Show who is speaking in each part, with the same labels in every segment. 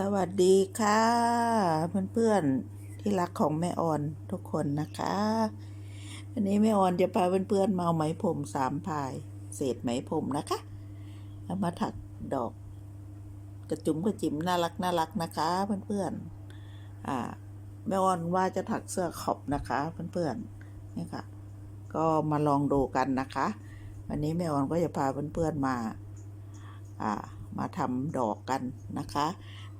Speaker 1: สวัสดีค่ะ เพื่อนๆที่รักของแม่ออนทุกคนนะคะวันนี้แม่ออนจะพาเพื่อนๆมาเอาไหมผมสามพาย เศษไหมผมนะคะเอามาถักดอก กระจุ๋มกระจิ๋มน่ารักน่ารักนะคะ เพื่อนๆอ่าแม่ออนว่าจะถักเสื้อขอบนะคะ เพื่อนๆนี่ค่ะ ก็มาลองดูกันนะคะ วันนี้แม่ออนก็จะพาเพื่อนๆมา อ่า มาทำดอกกันนะคะ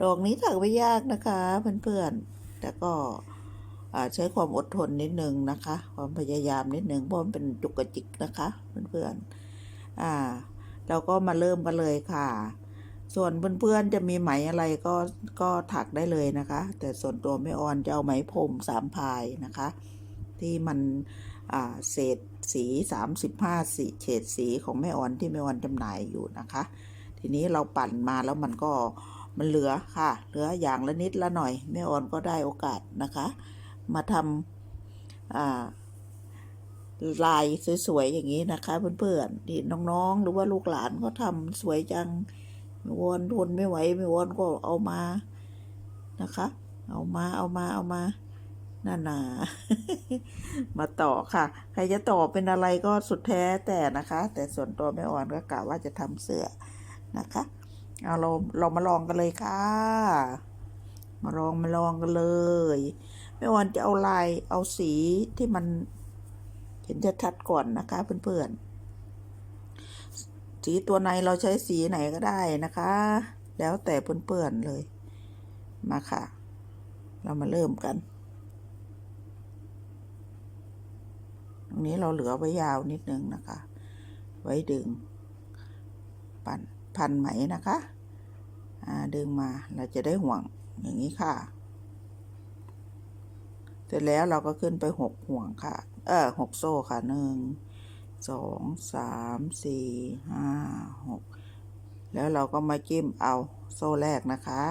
Speaker 1: ดอกนี้ถักไม่ยากนะคะเพื่อนๆแต่ก็ใช้ความอดทนนิดนึงนะคะ ความพยายามนิดนึงเพราะมันเป็นจุกกระจิกนะคะเพื่อนๆอ่าเราก็มาเริ่มกันเลยค่ะ ส่วนเพื่อนๆจะมีไหมอะไรก็ก็ถักได้เลยนะคะ แต่ส่วนตัวไม่ออนจะเอาไหมพรมสามพายนะคะ ที่มันเศษสี 35สีเฉดสีของแม่ออนที่แม่ออนจำหน่ายอยู่นะคะ ทีนี้เราปั่นมาแล้วมันก็มันเหลือค่ะ เหลืออย่างละนิดละหน่อยแม่ออนก็ได้โอกาสนะคะ มาทำลายสวยๆอย่างนี้นะคะเพื่อนๆที่น้องๆ หรือว่าลูกหลานก็ทำสวยจังม่วอนทนไม่ไหวไม่วอนก็เอามานะคะ เอามาเอามาเอามานั่นน่ะมาต่อค่ะ ใครจะต่อเป็นอะไรก็สุดแท้แต่นะคะ แต่ส่วนตัวแม่อ่อนก็กะว่าจะทำเสื้อ นะคะเอาเราเรามาลองกันเลยค่ะ มาลองมาลองกันเลยแม่อ่อนจะเอาลายเอาสีที่มันเห็นจะชัดก่อนนะคะเพื่อนๆ สีตัวในเราใช้สีไหนก็ได้นะคะ แล้วแต่เพื่อนๆเลย มาค่ะ เรามาเริ่มกันตรงนี้เราเหลือไว้ยาวนิดนึงนะคะ ไว้ดึง ปั่น พันไหมนะคะดึงมาเราจะได้ห่วงอย่างนี้ค่ะ เสร็จแล้วเราก็ขึ้นไปหกห่วงค่ะ เออหกโซ่ค่ะหนึ่งสองสามสี่ห้าหกแล้วเราก็มาจิ้มเอาโซ่แรกนะคะ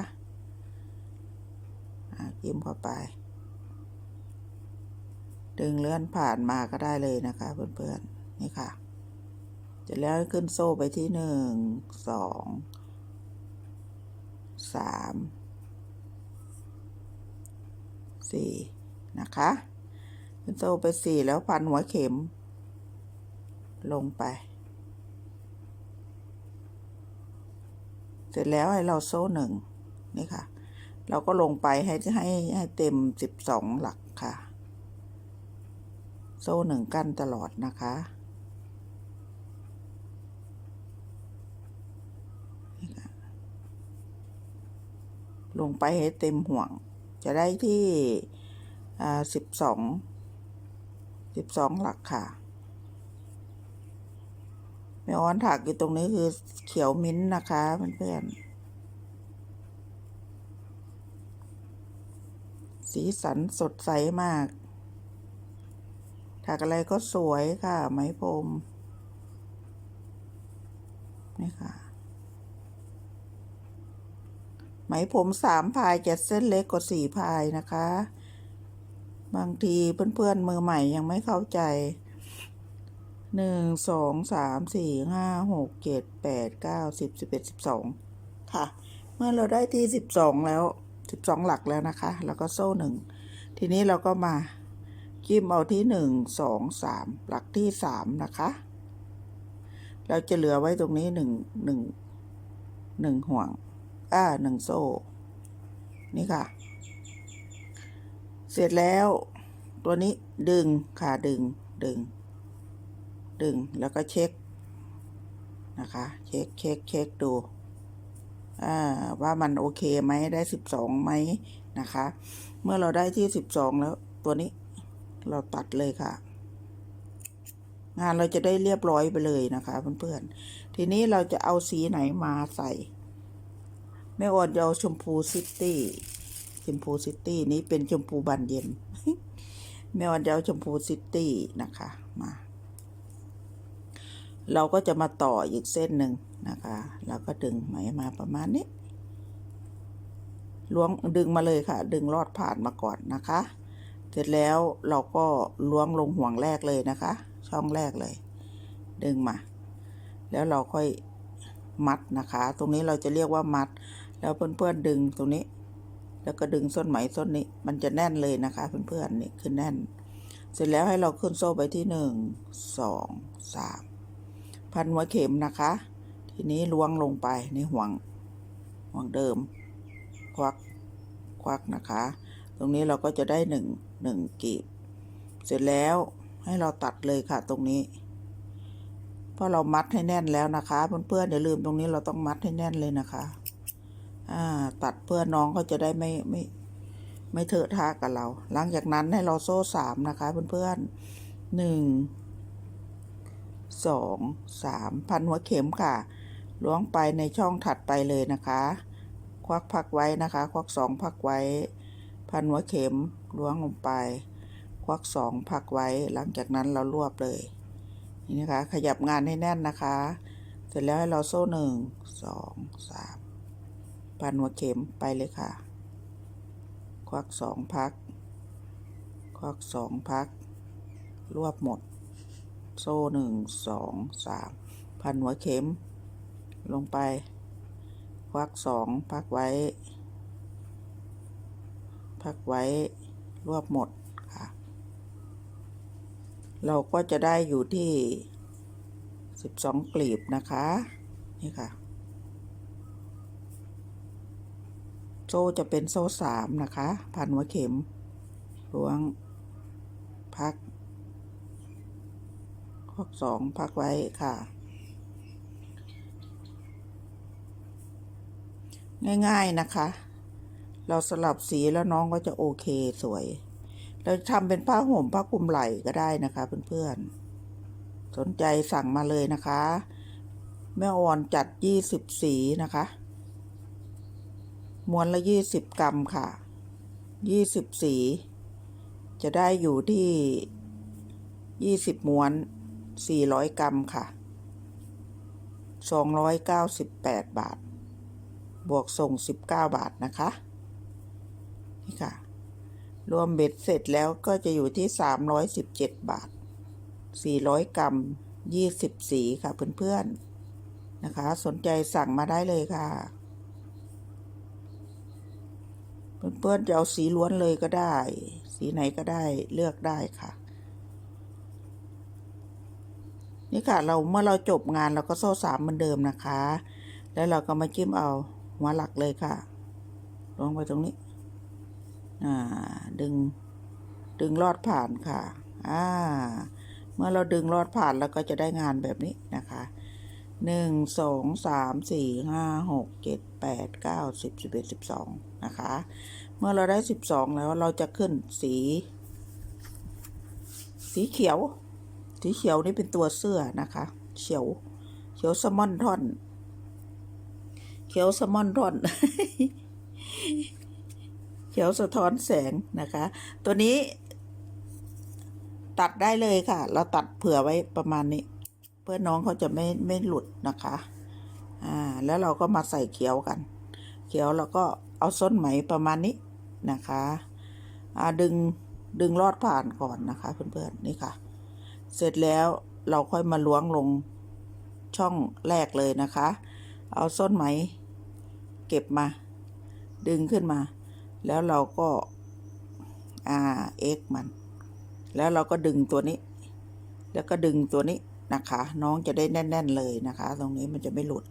Speaker 1: จิ้มเข้าไป ดึงเลื่อนผ่านมาก็ได้เลยนะคะเพื่อนๆนี่ค่ะ เสร็จแล้วขึ้นโซ่ไปที่หนึ่งสองสามสี่นะคะ ขึ้นโซ่ไปสี่แล้วพันหัวเข็ม ลงไป เสร็จแล้วให้เราโซ่หนึ่งนี่ค่ะ เราก็ลงไปให้ให้ให้เต็มสิบสองหลักค่ะ โซ่หนึ่งกั้นตลอดนะคะนี่ค่ะ ลงไปให้เต็มห่วง จะได้ที่สิบสองสิบสองหลักค่ะแม่ออนถักอยู่ตรงนี้คือเขียวมิ้นท์นะคะเพื่อนๆ สีสันสดใสมาก ถักอะไรก็สวยค่ะ ไหมพรมนี่ค่ะ ไหมผมสามพายจะเส้นเล็กกว่าสี่พายนะคะ บางทีเพื่อนๆมือใหม่ยังไม่เข้าใจหนึ่งสองสามสี่ห้าหกเจ็ดแปดเก้าสิบสิบเอ็ดสิบสองค่ะ เมื่อเราได้ที่สิบสองแล้วสิบสองหลักแล้วนะคะ แล้วก็โซ่หนึ่งทีนี้เราก็มาจิ้มเอาที่หนึ่งสองสามหลักที่สามนะคะ เราจะเหลือไว้ตรงนี้หนึ่งหนึ่งหนึ่งห่วง อ่าหนึ่งโซ่ นี่ค่ะ เสร็จแล้ว ตัวนี้ดึงค่ะดึงดึง ดึงแล้วก็เช็คนะคะ เช็คเช็คเช็คดูว่ามันโอเคไหมได้สิบสองไหมนะคะ เมื่อเราได้ที่สิบสองแล้วตัวนี้เราตัดเลยค่ะ งานเราจะได้เรียบร้อยไปเลยนะคะเพื่อนๆทีนี้เราจะเอาสีไหนมาใส่ แม่ออนจะเอาชมพูซิตี้ชมพูซิตี้นี้เป็นชมพูบานเย็นแม่ออนจะเอาชมพูซิตี้นะคะมา เราก็จะมาต่ออีกเส้นหนึ่งนะคะแล้วก็ดึงไหมมาประมาณนี้ล้วงดึงมาเลยค่ะ ดึงลอดผ่านมาก่อนนะคะ เสร็จแล้วเราก็ล้วงลงห่วงแรกเลยนะคะ ช่องแรกเลย ดึงมา แล้วเราค่อยมัดนะคะ ตรงนี้เราจะเรียกว่ามัด แล้วเพื่อนๆดึงตรงนี้ แล้วก็ดึงส้นไหมส้นนี้ มันจะแน่นเลยนะคะเพื่อนๆนี่คือแน่น เสร็จแล้วให้เราขึ้นโซ่ไปที่หนึ่งสองสามพันหัวเข็มนะคะ ทีนี้ล้วงลงไปในห่วงห่วงเดิม ควักควักนะคะ ตรงนี้เราก็จะได้หนึ่งหนึ่งกีบ เสร็จแล้วให้เราตัดเลยค่ะตรงนี้เพราะเรามัดให้แน่นแล้วนะคะ เพื่อนๆอย่าลืมตรงนี้เราต้องมัดให้แน่นเลยนะคะ ตัดเพื่อน้องเขาจะได้ไม่ไม่ไม่เถอะทะกับเรา หลังจากนั้นให้เราโซ่สามนะคะเพื่อนๆหนึ่งสองสามพันหัวเข็มค่ะ ล้วงไปในช่องถัดไปเลยนะคะ ควักพักไว้นะคะ ควักสองพักไว้ พันหัวเข็มล้วงลงไป ควักสองพักไว้ หลังจากนั้นเรารวบเลย นี่นะคะ ขยับงานให้แน่นนะคะ เสร็จแล้วให้เราโซ่หนึ่งสองสาม พันหัวเข็มไปเลยค่ะ ควักสองพัก ควักสองพัก รวบหมด โซ่หนึ่งสองสามพันหัวเข็ม ลงไป ควักสองพักไว้ พักไว้ รวบหมดค่ะ เราก็จะได้อยู่ที่สิบสองกลีบนะคะ นี่ค่ะ ซ่จะเป็นโซ่สามนะคะ พันหัวเข็มล้วง พักควักสองพักไว้ค่ะ ง่ายๆนะคะ เราสลับสีแล้วน้องก็จะโอเคสวย เราทำเป็นผ้าห่มผ้าคลุมไหล่ก็ได้นะคะเพื่อนๆ สนใจสั่งมาเลยนะคะ แม่อ่อนจัดยี่สิบสีนะคะ ม้วนละยี่สิบกรัมค่ะยี่สิบสี จะได้อยู่ที่ยี่สิบม้วนสี่ร้อยกรัมค่ะสองร้อยเก้าสิบแปดบาท บวกส่งสิบเก้าบาทนะคะนี่ค่ะ รวมเบ็ดเสร็จแล้วก็จะอยู่ที่สามร้อยสิบเจ็ดบาทสี่ร้อยกรัมยี่สิบสีค่ะเพื่อนๆนะคะ สนใจสั่งมาได้เลยค่ะ เพื่อนๆจะเอาสีล้วนเลยก็ได้ สีไหนก็ได้เลือกได้ค่ะ นี่ค่ะเราเมื่อเราจบงานเราก็โซ่สามเหมือนเดิมนะคะ แล้วเราก็มาจิ้มเอาหัวหลักเลยค่ะ ลงไปตรงนี้ อ่า ดึง ดึงลอดผ่านค่ะ อ่า เมื่อเราดึงลอดผ่านแล้วก็จะได้งานแบบนี้นะคะหนึ่งสองสามสี่ห้าหกเจ็ดแปดเก้าสิบสิบเอ็ดสิบสอง นะคะ เมื่อเราได้สิบสองแล้วเราจะขึ้นสี สีเขียว สีเขียวนี่เป็นตัวเสื้อนะคะ เขียว เขียวสมอนทอน เขียวสมอนทอน เขียวสะท้อนแสงนะคะ ตัวนี้ตัดได้เลยค่ะ เราตัดเผื่อไว้ประมาณนี้ เพื่อน้องเขาจะไม่ไม่หลุดนะคะ อ่า แล้วเราก็มาใส่เขียวกัน เขียวแล้วก็เอาส้นไหมประมาณนี้นะคะดึงดึงลอดผ่านก่อนนะคะเพื่อนๆนี่ค่ะ เสร็จแล้วเราค่อยมาล้วงลงช่องแรกเลยนะคะ เอาส้นไหมเก็บมา ดึงขึ้นมา แล้วเราก็อ่าเอ็กมัน แล้วเราก็ดึงตัวนี้ แล้วก็ดึงตัวนี้นะคะ น้องจะได้แน่น ๆ เลยนะคะ ตรงนี้มันจะไม่หลุด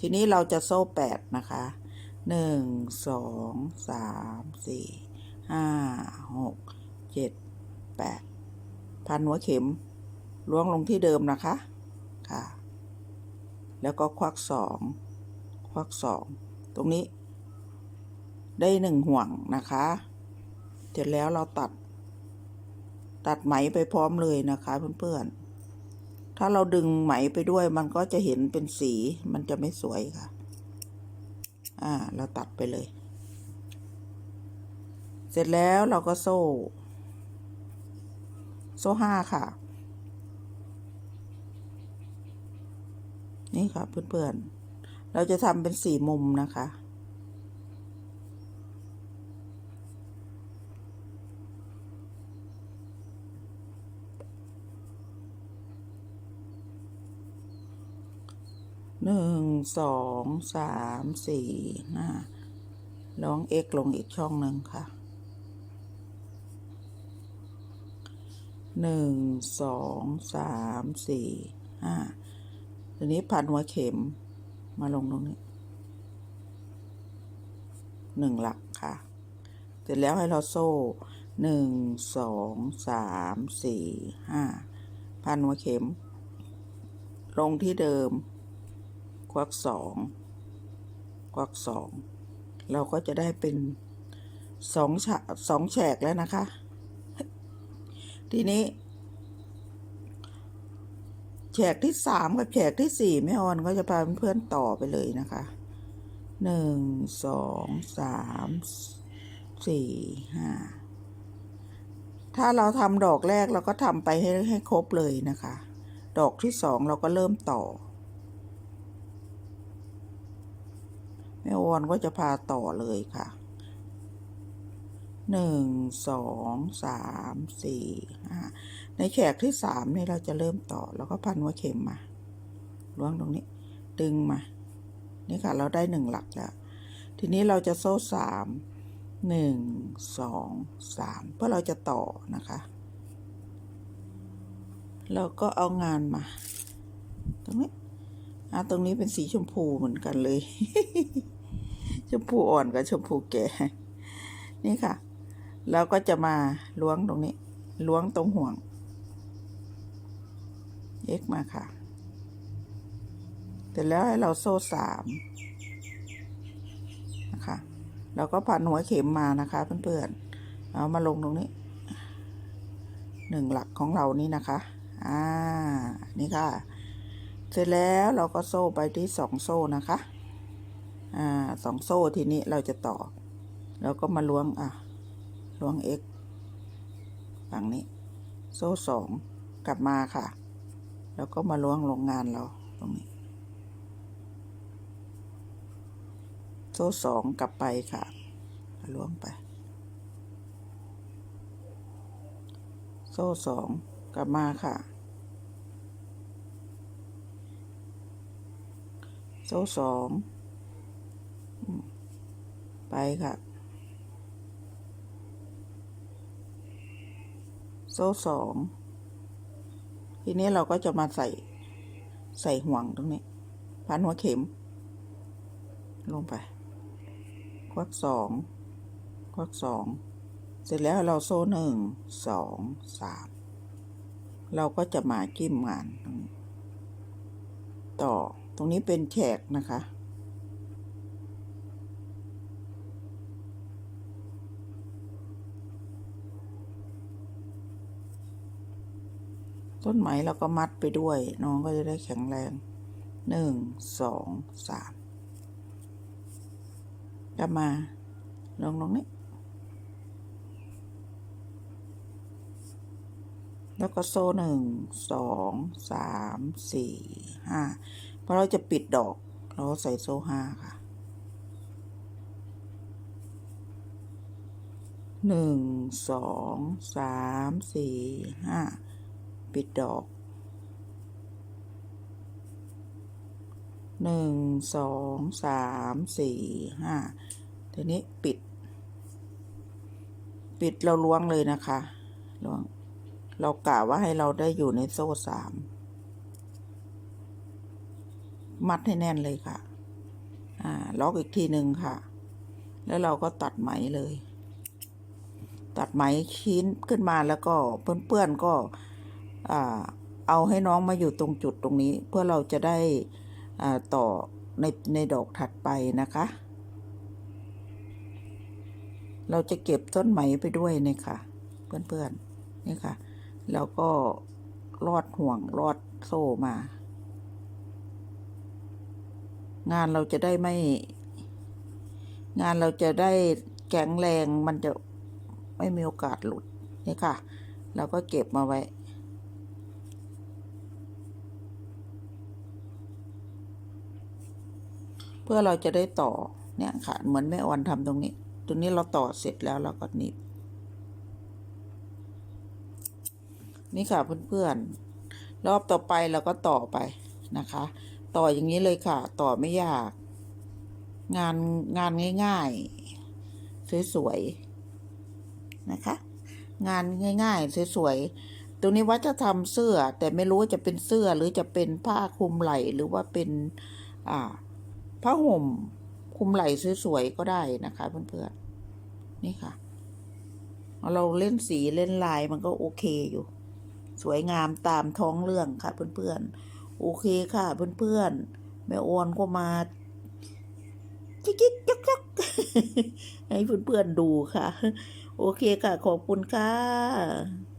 Speaker 1: ทีนี้เราจะโซ่แปดนะคะ หนึ่งสองสามสี่ห้าหกเจ็ดแปดพันหัวเข็มล้วงลงที่เดิมนะคะค่ะ แล้วก็ควักสองควักสองตรงนี้ ได้หนึ่งห่วงนะคะ เสร็จแล้วเราตัด ตัดไหมไปพร้อมเลยนะคะเพื่อนๆถ้าเราดึงไหมไปด้วยมันก็จะเห็นเป็นสีมันจะไม่สวยค่ะ อ่า เราตัดไปเลย เสร็จแล้วเราก็โซ่ โซ่ห้าค่ะ นี่ค่ะเพื่อนๆ เราจะทำเป็นสี่มุมนะคะ หนึ่งสองสามสี่ห้าลอง x ลงอีกช่องหนึ่งค่ะหนึ่งสองสามสี่ห้าทีนี้พันหัวเข็มมาลงตรงนี้หนึ่งหลักค่ะ เสร็จแล้วให้เราโซ่หนึ่งสองสามสี่ห้าพันหัวเข็ม ลงที่เดิม ควักสองควักสองเราก็จะได้เป็นสองฉสองแฉกแล้วนะคะ ทีนี้ แฉกที่สามกับแฉกที่สี่แม่ออนก็จะพาเพื่อนต่อไปเลยนะคะหนึ่งสองสามสี่ห้าถ้าเราทำดอกแรกเราก็ทำไปให้ให้ครบเลยนะคะ ดอกที่สองเราก็เริ่มต่อ แม่ออนก็จะพาต่อเลยค่ะหนึ่งสองสามสี่ห้าในแขกที่สามนี่เราจะเริ่มต่อแล้วก็พันหัวเข็มมาล้วงตรงนี้ ดึงมา นี่ค่ะ เราได้หนึ่งหลักแล้ว ทีนี้เราจะโซ่สามหนึ่งสองสามเพื่อเราจะต่อนะคะเราก็เอางานมา ตรงนี้ อะตรงนี้เป็นสีชมพูเหมือนกันเลย ชมพูอ่อนกับชมพูแก่ นี่ค่ะเราก็จะมาล้วงตรงนี้ ล้วงตรงห่วง x มาค่ะ เสร็จแล้วให้เราโซ่สามนะคะเราก็พันหัวเข็มมานะคะเพื่อนๆเอามาลงตรงนี้หนึ่งหลักของเรานี่นะคะ อ่า นี่ค่ะ เสร็จแล้วเราก็โซ่ไปที่สองโซ่นะคะ อ่าสองโซ่ทีนี้เราจะต่อแล้วก็มาล้วงอะล้วง x ฝั่งนี้ โซ่สองกลับมาค่ะ แล้วก็มาล้วงโรงงานเราตรงนี้ โซ่สองกลับไปค่ะล้วงไป โซ่สองกลับมาค่ะ โซ่สองไปค่ะ โซ่สองทีนี้เราก็จะมาใส่ใส่ห่วงตรงนี้ พันหัวเข็ม ลงไป ควักสองควักสองเสร็จแล้วเราโซ่หนึ่งสองสามเราก็จะมากิ้มงานตรงนี้ต่อ รงนี้เป็นแฉกนะคะ ต้นไหมเราก็มัดไปด้วย น้องก็จะได้แข็งแรงหนึ่งสองสามกลับมาลงตรงนี้ แล้วก็โซ่หนึ่งสองสามสี่ห้า พราะเราจะปิดดอก เราใส่โซ่ห้าค่ะหนึ่งสองสามสี่ห้าปิดดอกหนึ่งสองสามสี่ห้าทีนี้ปิด ปิดเราล้วงเลยนะคะล้วงเรากะว่าให้เราได้อยู่ในโซ่สาม มัดให้แน่นเลยค่ะ อ่า ล็อกอีกทีหนึ่งค่ะ แล้วเราก็ตัดไหมเลย ตัดไหมชิ้นขึ้นมาแล้วก็เพื่อนๆก็ อ่า เอาให้น้องมาอยู่ตรงจุดตรงนี้ เพื่อเราจะได้ อ่า ต่อในในดอกถัดไปนะคะ เราจะเก็บต้นไหมไปด้วยเนี่ยค่ะเพื่อนๆนี่ค่ะ แล้วก็ลอดห่วงลอดโซ่มา งานเราจะได้ไม่ งานเราจะได้แข็งแรงมันจะไม่มีโอกาสหลุดนี่ค่ะ เราก็เก็บมาไว้ เพื่อเราจะได้ต่อเนี่ยค่ะ เหมือนแม่ออนทำตรงนี้ ตรงนี้เราต่อเสร็จแล้วเราก็นีบนี่ค่ะเพื่อนๆรอบต่อไปเราก็ต่อไปนะคะ ต่ออย่างนี้เลยค่ะ ต่อไม่ยาก งานงานง่ายๆ สวยๆ นะคะ งานง่ายๆ สวยๆตรงนี้ว่าจะทำเสื้อ แต่ไม่รู้ว่าจะเป็นเสื้อหรือจะเป็นผ้าคลุมไหล่หรือว่าเป็นอ่าผ้าห่มคลุมไหล่สวยๆ ก็ได้นะคะเพื่อนๆ นี่ค่ะ เราเล่นสีเล่นลายมันก็โอเคอยู่ สวยงามตามท้องเรื่องค่ะเพื่อนๆ โอเคค่ะเพื่อนๆ แม่ออนก็มาจิ๊กจิ๊กจักจ๊กให้เพื่อนๆดูค่ะ โอเคค่ะ ขอบคุณค่ะ